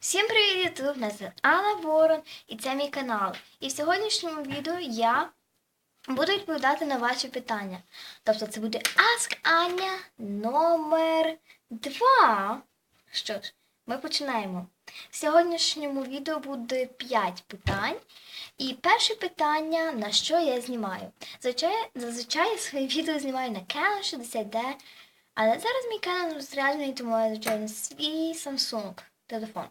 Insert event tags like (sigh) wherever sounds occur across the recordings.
Всім привіт, Ютуб! Нас Анна Ворон і це мій канал. І в сьогоднішньому відео я буду відповідати на ваші питання. Тобто це буде Ask Аня номер 2. Що ж, ми починаємо. В сьогоднішньому відео буде 5 питань. І перше питання, на що я знімаю. Зазвичай, зазвичай я свої (laughs) відео знімаю на Canon 60D, але зараз мій Canon розряджений, тому я звичайно свій Samsung телефон.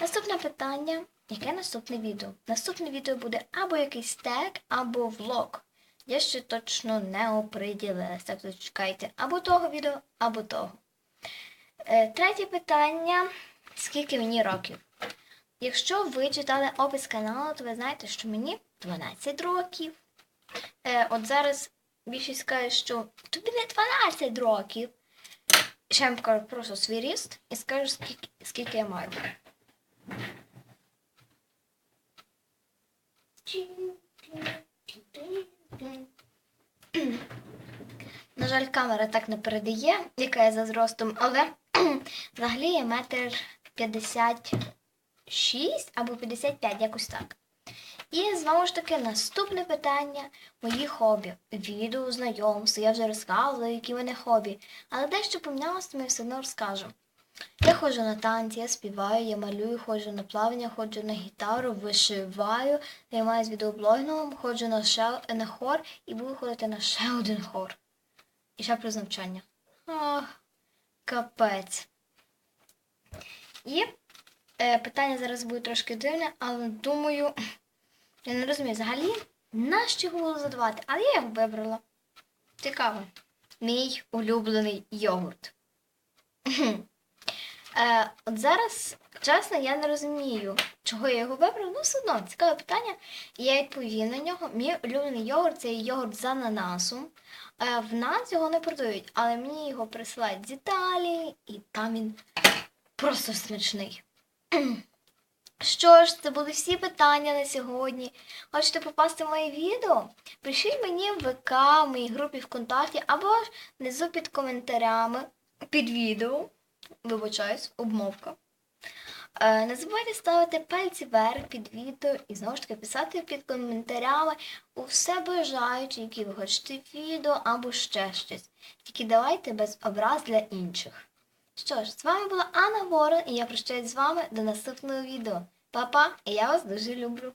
Наступне питання. Яке наступне відео? Наступне відео буде або якийсь тег, або влог. Я ще точно не оприділилась, так що чекайте або того відео, або того. Е, третє питання. Скільки мені років? Якщо ви читали опис каналу, то ви знаєте, що мені 12 років. Е, от зараз більшість скаже, що тобі не 12 років. Ще я покажу просто свій ріст і скажу, скільки, скільки я маю. На жаль, камера так не передає, яка я за зростом, але (clears throat) взагалі я метр 56 або 55, якось так. І знову ж таки наступне питання мої хобі. Відео, знайомства, я вже розказувала, які в мене хобі. Але дещо помінялося, я все одно розкажу. Я ходжу на танці, я співаю, я малюю, ходжу на плавання, ходжу на гітару, вишиваю, займаюся відеоблогінгом, ходжу на, ще, на хор і буду ходити на ще один хор. І ще плюс навчання. Ах, капець. І е, питання зараз буде трошки дивне, але думаю, я не розумію взагалі, нащо його було задавати, але я його вибрала. Цікаво. Мій улюблений йогурт. Е, от зараз, чесно, я не розумію, чого я його вибрала. Ну, все одно, цікаве питання. Я відповім на нього. Мій улюблений йогурт це йогурт з ананасом. Е, в нас його не продають, але мені його присилають з Італії, і там він просто смачний. (clears throat) Що ж, це були всі питання на сьогодні. Хочете попасти в моє відео? Пишіть мені в ВК, в моїй групі ВКонтакті, або ж внизу під коментарями під відео. Вибачаюсь, обмовка. Е, не забувайте ставити пальці вверх під відео і знову ж таки писати під коментарями усе бажаючи, які ви хочете відео або ще щось. Тільки давайте без образ для інших. Що ж, з вами була Анна Ворон, і я прощаюсь з вами до наступного відео. Па-па, і я вас дуже люблю.